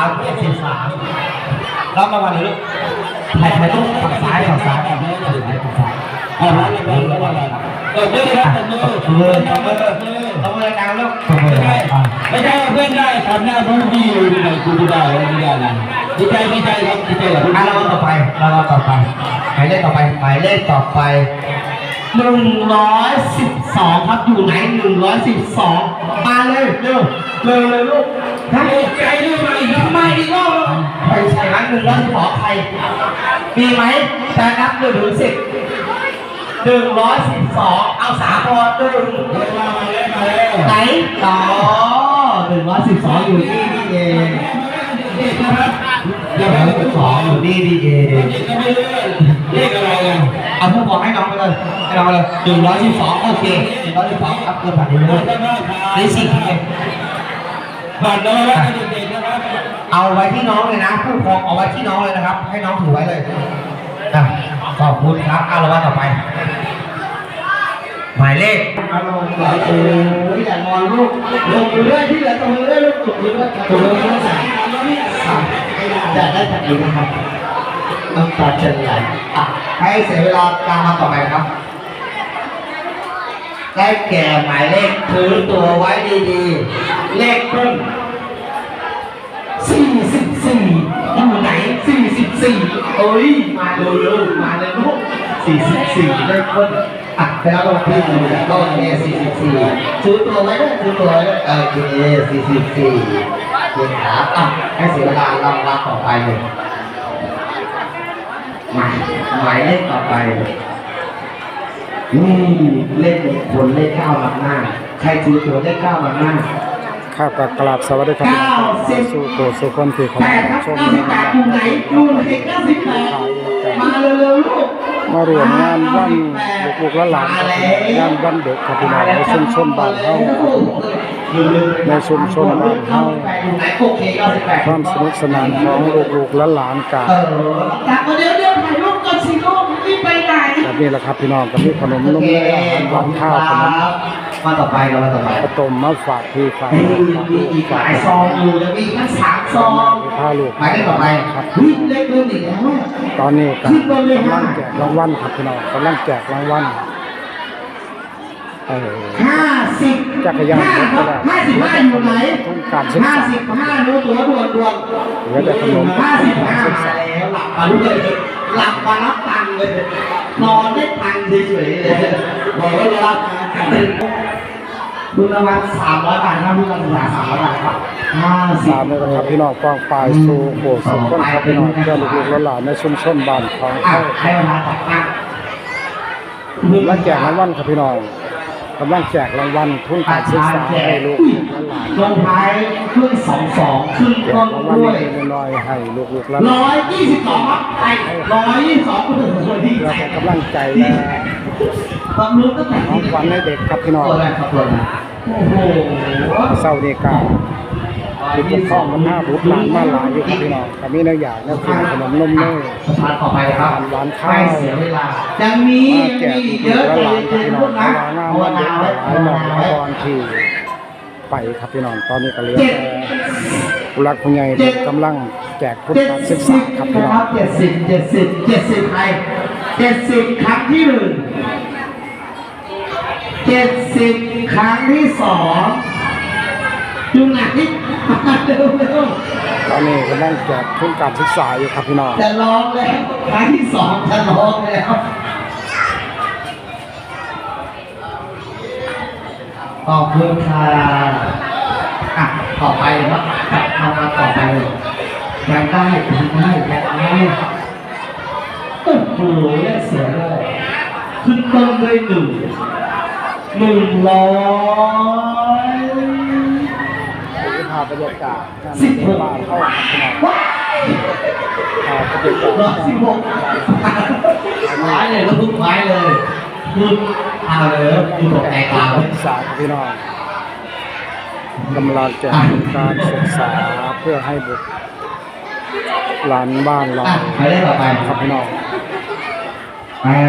ามเจ็ดสิบสามรับรางวัลเลยลูกถ่ายถ่ายต้องฝั่งซ้ายฝั่งซ้ายฝั่งซ้ายฝั่งซ้ายเอาละเร็วแล้วอะไรครับเออเพื่อนครับตบมือตบมือตบมือตบมือตบมือดังๆลูกตบมือไม่ใช่อะไม่ใช่เพื่อนได้ทำหน้าผู้ดีอยู่ที่ไหนคุณไม่ได้ไม่ได้นะดีใจดีใจครับดีใจกับอะท่านราต่อไปราต่อไปหมายเลขต่อไปหมายเลขต่อไปหนึ่งร้อยสิบสองครับอยู่ไหนหนึ่งร้อยสิบสองมาเลยเร็วเร็วเลยลูก ให้ใจด้วยไหมครับทำไมอีกรอบไปใช่ไหมหนึ่งร้อยสิบสอใคร มีไหมจะนับหนึ่งถึงสิบหนึ่งร้อยสิบสองเอาสามพอหนึ่งไหนต่อหนึ่งร้อยสิบสองอยู่นี่นี่เองเด็กนะครับหนึ่งร้อยสิบสองอยู่นี่นี่เองเด็กก็ไม่เลื่อนเลขอะไรกันเอาพวกบอกให้น้องไปเลยให้น้องไปเลยหนึ่งร้อยสิบสองโอเคหนึ่งร้อยสิบสองครับเกินผ่านนี้เลยนี่สี่ทีเอง ผ่านแล้วนะเด็กๆนะครับเอาไว้ที่น้องเลยนะ ผู้ปกครองเอาไว้ที่น้องเลยนะครับ ให้น้องถือไว้เลยอะขอบคุณครับเอาละว่าต่อไป หมายเลขอารมณ์ไหลโอ้ยอย่างอนลูกลงมือด้วยที่เหลือตรงมือด้วยลูกตบมือด้วยตบมือด้วยสามอยากได้จากนี้นะครับน้ำตาจะไหลอะให้เสียเวลาการมาต่อไปครับ ได้แก่หมายเลขถือตัวไว้ดีๆ เลขครึ่งสี่สิบสี่อยู่ไหนสี่สิบสี่เอ้ย มาเร็วๆมาเลยลูกสี่สิบสี่เลขครึ่งอะแล้วก็พี่ดูแล้วก็เนี่ยสี่สิบสี่ถือตัวไว้ด้วยถือตัวไว้ด้วยโอเคสี่สิบสี่เก่งครับอะให้เสียเวลาเรารับต่อไปเลยหมายหมายเลขต่อไป นี่เลขมงคลเลขเก้ามาหน้า ใครถือตัวเลขเก้ามาหน้าครับกับกราบสวัสดีครับพี่น้องครับสู่โกสู่คนที่เขาแปดครับชมเก้าสิบแปดอยู่ไหนอยู่ไหนเก้าสิบแปดมาเร็วๆลูกมารวมงานวันลูกๆและหลานครับงานวันเด็กครับพี่น้องในชุมชนบ้านเฮาในชุมชนบ้านเฮาอยู่ไหนโอเคเก้าสิบแปดความสนุกสนานของลูกๆและหลานกาเออจับมาเดี๋ยวเดี๋ยวถ่ายรูปก่อนสิลูกรีบไปไห นี่แหละครับพี่น้องก็มีขนมนมเนยอาหารหวานข้าวขนมมาต่อไปเรามาต่อไปข้าวต้มมาฝากพี่ฝากมีน้องฝากมีอีกหลายซองอยู่จะมีทั้งสามซองพาลูกหมายเลขต่อไปเฮ้ยเล็กเริ่มอีกแล้วอะตอนนี้กำลังแจกรางวัลครับพี่น้องกำลังแจกรางวัลห้า จักรยานห้าครับห้าสิบห้าอยู่ไหนต้องการศึกห้าสิบห้ารู้ตัวด่วนด่วนเหลือแต่ขนมห้าสิบห้ามาแล้วหลับมาเลยหลับมารับตังค์เลย นอนได้ตังค์เฉยๆเลยบอกว่าจะรับตังค์บุญรางวัลสามร้อยบาทครับบุญรางวัลสามร้อยบาทครับห้าสิบ ตามเลยนะครับพี่น้องฟองปลายสู่โบสถ์สุขคนครับพี่น้องเพื่อลูกๆหลานในชุมชนบ้านของอะเขาให้เวลาตักตังค์กำลังแจกรางวัลครับพี่น้อง กำลังแจกรางวัลทุนการศึกษาให้ลูกและหลานลงท้ายขึ้นสองสองขึ้นแจต้กนรางวัลด้วยเล็กๆน้อยๆให้ลูกๆและหลานร้อยยี่สิบสองครับไอ้ร้อยยี่สิบสองคนถึงคนที่เพื่อใจให้กำลังใจและบำรุงตั้งแต่ของขวัญให้เด็กครับพี่น้องตัวแรกครับตัวแรกโอ้โหเศร้านี้กา ที่ปกครองมันหน้าบุตรหลานมาหลายอยู่ครับพี่น้องก็มีแนวอย่างแนวกินขนมนมเนยประธานต่อไปครับหวานข้าวเสียเวลายังมียังมีเยอะและใจหลานครับเย็พี่น้องๆเพลูราะกว่านะงานวันเด็กหลายหมองลายวันที่ไปครับพี่น้องตอนนี้ก็เลือแต่ผู้รักผู้ใหญ่กำลังแจกทุนเจ็ดกาสิศึกษาครับพี่น้องเจ็ดสิบเจ็ดสิบเจ็ดสิบใครเจ็ดสิบครั้งที่หนึ่งเจ็ดสิบครั้งที่สอง จุงไหนมาเร็วเร็วตอนนี้กำลังแจกทุนการศึกษาอยู่ครับพี่น้องจะร้องแล้วครั้งที่สองจะร้องแล้วขอบคุณค่ะอะต่อไปครับจับเอามาต่อไปเลยยังได้ยังได้ยังได้โอ้โหเลขเสียเลยขึ้นต้นด้วยหนึ่งหนึ่งร้อย ผมพาบรรยากาศการสิบหกบ้านเข้าครับพี่น้องว้ายพาบรรยากาศร้อยสิบหกไม้เลยลูกไม้เลยคือเอาเลยคือตกใจกลางการศึกษาครับพี่น้องกำลังแจกทุนการศึกษาเพื่อให้บุตรหลานบ้านเราอะไปได้ต่อไปครับพี่น้องอ่า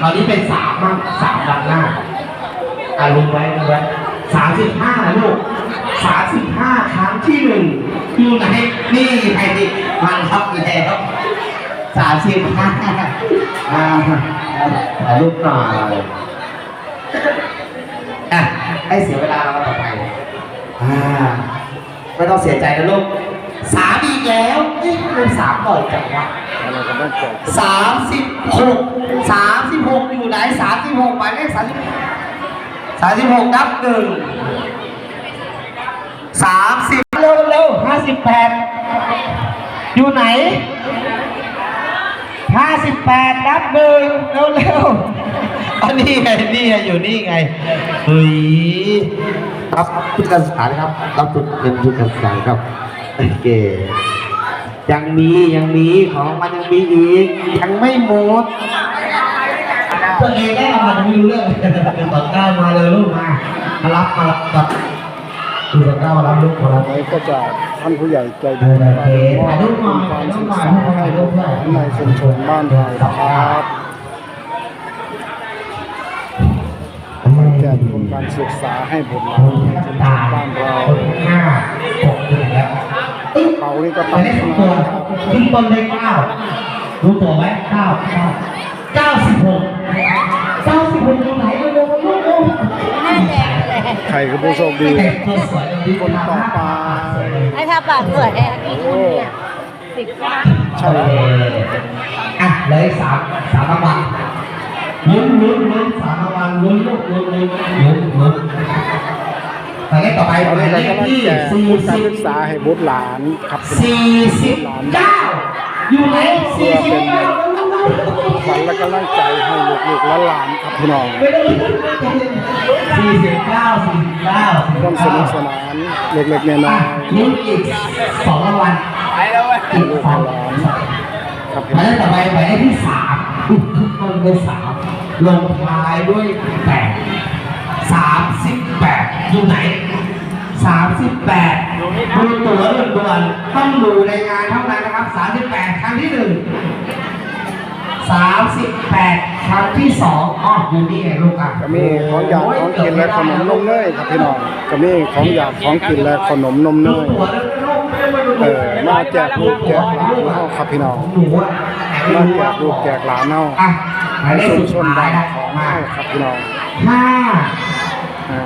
ตอนนี้เป็นสามมั้งสามดันหน้าอะลุงไว้ลุงไว้สามสิบห้านะลูก สาสิบห้าครั้งที่หนึ่งอยู่ไหนนี่ไงมันรับแล้วสาสิบห้าอ่าถ่ายรูปหน่อยอะให้เสียเวลาเราต่อไปอ่าไม่ต้องเสียใจนะลูกสามอีกแล้วนี่เป็สามบ่อยจังวะสามสิบหกสามสิบหกอยู่ไหนสามสิบหกหมายเลขสามสิบหกสามสิบหกนับหนึ่ง สิบแปดอยู่ไหนห้าสิบแปดนับหนึ่งเร็วเร็วอันนี้ไงนี่ไงอยู่นี่ไงเฮ้ยรับทุนการศึกษานะครับรับทุนเงินทุนการศึกษาครับโอเคยังมียังมีของมันยังมีอีกยังไม่หมดตัวเองได้เอามาไม่รู้เรื่องตอนก้าวมาเลยลูกมามารับมารับ กับดูตอนก้าวมารับลูกมารับไว้ก็จะท่านผู้ใหญ่ใจดีโอเคมอบถ่ายรูปหน่อยการศึกถ่าษายรูปหน่อยให้ถ่ายรูลูปกหน่หอยลานในชุมชนบ้านเรานะครับแก่ทุนการศึกษาให้บุตรหลานในชุมชนบ้านเราห้าหกหนึ่งแล้วตึ๊บเป่านี่ก็ไปตั้งได้สองขึ้นตัวมาครับขึ้นต้นเลขเก้ารู้ตัวไหมเก้าเก้าเก้าสิบหกเก้าสิบหกตรงไหนเร็ว ใครคือผู้โชคดีแต่งตัวสวยดี คนต่อไปไอ้ทาปากสวยอะโอ้สิบว่าใช่เอออะเหลยสามสามรางวัลลุ้นลุ้นลุ้นสามรางวัลลุ้นลูกลุ้นลุ้นลุ้นลุ้นหมายเลขต่อไปตอนหมานี้ยเลเราขกำลังที่แจกสี่ทุนการสิบศึกษาให้บุตรหลานครับสี่สิบเก้าอยู่ไหนสี่สิบเก้า ขวัญและกำลังใจให้ลูกๆและหลานครับพี่น้องไม่ต้องสี่สิบเก้าสี่สิบเก้าร่วมสนุกสนานเล็กๆน้อยลุ้นอีกสองรางวัลไปแล้วเว้ยอีกสองๆครับหมายเลขต่อไปหมายเลขที่สามขึ้นต้นด้วยสามลงท้ายด้วยแปดสามสิบแปดอยู่ไหนสามสิบแปดดูตัวด่วนๆต้องดูในงานเท่านั้นนะครับสามสิบแปดครั้งที่หนึ่ง สามสิบแปดครั้งที่สองอ๋ออยู่นี่ไงลูกอะก็มีของอยากของกินและขนมนมเนยครับพี่น้องก็มีของอยากของกินและขนมนมเนดูยตัวแล้วลูกไม่มาดูเออมาแจกลูกแจกหลานเฮาครับพี่น้องหนูอะมาแจกลูกแจกหลานเฮาอะหมายเลขชุมสุดชนท้าบ้ายนนะของมาเฮาครับพี่น้องห้าอ่า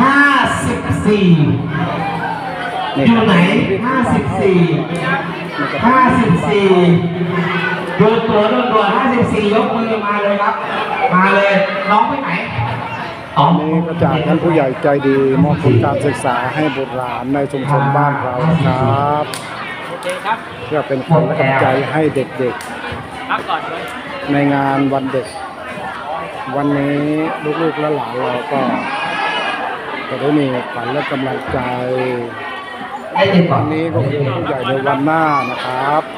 ห้าสิบสี่นี่อยู่ไหนห้าสิบสี่ห้าสิบสี่ ดูตัวดูตัวห้าสิบสี่ยกมือมาเลยครับ มาเลย น้องไปไหนอ๋อนี่ก็จากท่านผู้ใหญ่ใจดีมอบทุนการศึกษาให้บุตรหลานในชุมชนบ้านเรานะครับโอเคครับเพื่อเป็นคนและกำลังใจให้เด็กพักก่อนเลยๆในงานวันเด็ก วันนี้ลูกๆและหลานเราก็จะได้มีขวัญและกำลังใจได้ยินก่อวันนนี้ก็คือผู้ใหญ่ในวันหน้านะครับพักเล็ก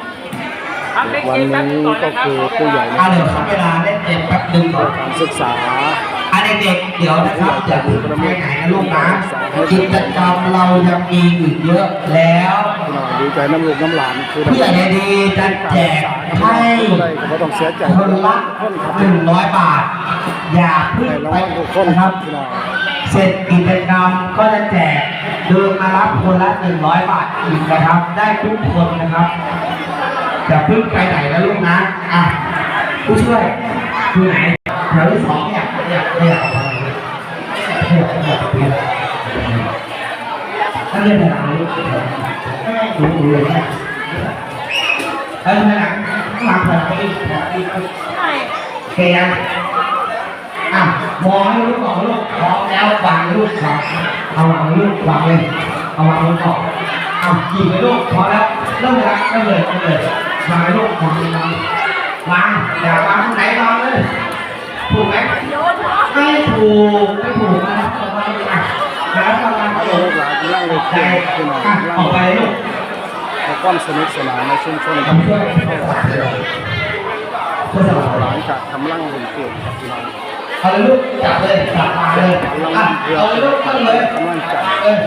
วันๆแป๊บนี้ก่อนก็นะครับคือผู้ใหญ่ในอะเดี๋ยวขอเวลาเล่นเกมแป๊บหนึงก่อนการศึกษาอะเด็กๆเดี๋ยวนะครับอย่าเพิ่งไปไหนนะลูกนะกิจกรรมเรายังมีอีกเยอะแล้วพี่น้องดีใจน้ำลูกน้ำหลานคือผู้ใหญ่ใจดีจะแจกให้ได้ก็บ่ต้องเสียใจคนละคนครับหนึ่งร้อยบาท อย่าเพิ่งให้รางไปวัลทุกคนนะคครัรับบ พี่น้องเสร็จกิจกรรมก็จะแจกเดินมารับคนละหนึ่งร้อยบาทอีกนะครับ ได้ทุกคนนะครับ อย่าเพิ่งไปไหนนะลูกนะ อะ ผู้ช่วยอยู่ไหนแถวที่สองเนี่ยเนี่ยเนี่ยเนี่ยเนี่ยเนี่ยถ้าเรียนภาษาอังกฤษดูดูเลยนะแล้วภายหลังข้างหลังภายหลังไปอีกอีกอีกโอเคยังอะมองให้ลูกก่อนลูกพร้อมแล้ววางลูกครับเอาวางลูกวางเลยเอาวางลงก่อนเอาหยิบเลยลูกพอแล้วเริ่มเลยครับเริ่มเลยเริ่มเลย วาลูกวางวางวางอย่าวางตรงไหนวางเลยถูกไหมไม่ถูกไม่ถูกนะครับแล้วทำงานโยกหลานกำลังเลยใจเก่งพี่น้องอะลัออกไปลูกให้ความสนุกสนานในชุมชนทำรับช่วยเข้าปากเลยเพื่ายหลานกับกำลังเล่นเกมครับพี่น้องเอาเลยลูกจับเลยจับมาเลยเอาเลยลูกตั้งเลยกำลังใจเออ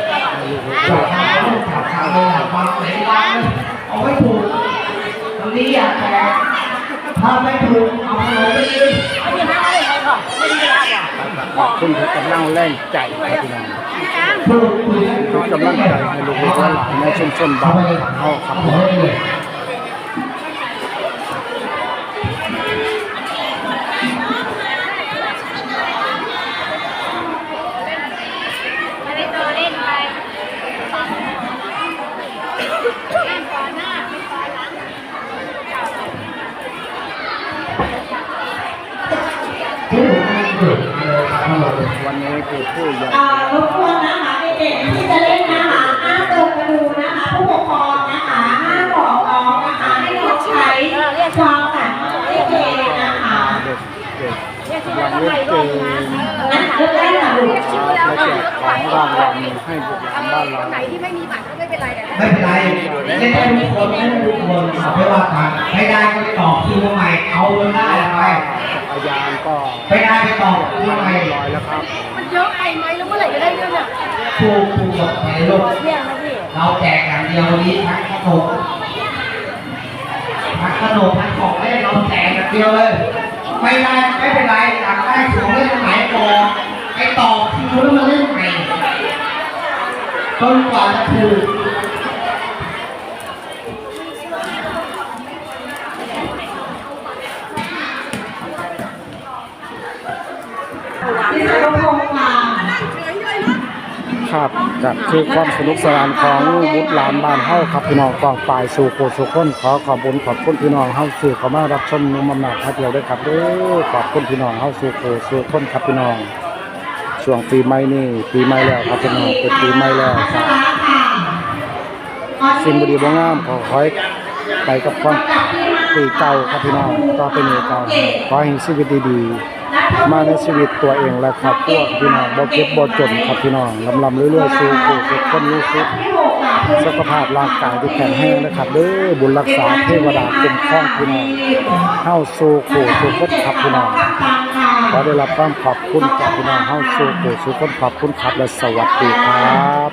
จับมาลูกจับมาเลยจับมาไหนวางเลยเอาไม่ถูก ตรงนี้อยากแตกถ้าไม่ถูกเอาขนมไปกินไม่ได้ห้าเลยเขาบอกไม่ได้รับอะขอบคุณที่กำลังแรงใจครับพี่น้องถูกถูกคือกำลังใจให้ลูกๆและหลานในชุมชนบ้านเฮาครับ วันนี้คือผู้ใหญ่รบกวนนะคะเด็กๆที่จะเล่นนะคะห้ามลงมาดูนะคะ ผู้ปกครองนะคะห้ามบอกน้องนะคะให้น้องใช้ความแบบเด็กๆนะคะ เด็กเด็กเรียกชื่อแล้วก็ไปรอบนะงั้นเราให้บุตรหลานบ้านเราไหนที่ไม่มีบัตรก็ไม่เป็นไรแต่ไม่เป็นไรเล่นได้ทุกคนเล่นได้ทุกคนเอาไม่ว่ากันไม่ได้ก็ไปต่อคิวใหม่เอาเงินได้ไปจักรยาก็ไม่ได้ไปต่อคิวใหม่ร้อยแล้วครับมันเยอะไปไหมแล้วเมื่อไหร่จะได้เงินอะถูกถูกหมดไปลูกเรียนะพี่เราแจกอย่างเดียววันนี้ทั้งขนมทั้งขนมทั้งของเล่นเราแจกอย่างเดียวเลย ไม่ได้ไม่เป็นไรอยากได้ของเล่นไหนก่อนไอ้ต่อคิวแล้วมาเล่นใหม่จนกว่าจะถูก ที่สารพงษ์ค่ะ ครับก็คือความสนุกสนานของบุตรหลานบ้านเฮาครับพี่น้องกองปลายสู่โคสุคนขอขอบคุณขอบคุณพี่น้องเฮาสู่เข้ามารับชมนุ่มอำนาจพาเที่ยวด้วยครับเด้อขอบคุณพี่น้องเฮาสู่โคสุคนครับพี่น้อง ช่วงปีใหม่นี่ปีใหม่แล้วครับพี่น้องเป็นปีใหม่แล้วครับสิ่งบดีบ่งามขอขอให้ไปกับความปีเก่าครับพี่น้องต่อไปนี้ก็ขอให้ชีวิตดีๆ มาในชีวิตตัวเองและครอบครัวครับพี่น้องบ่เก็บบ่จนครับพี่น้องลำลำเรื่อยๆสู่ผู้สุขคนรู้สึกสุขภาพร่างกายที่แข็งแรงนะครับเด้อบุญรักษาเทวดาคุ้มครองพี่น้องเฮาสู่ผู้สุขคนครับพี่น้องขอได้รับความขอบคุณจากพี่น้องเฮาสู่ผู้สุขคนขอบคุณครับและสวัสดีครับ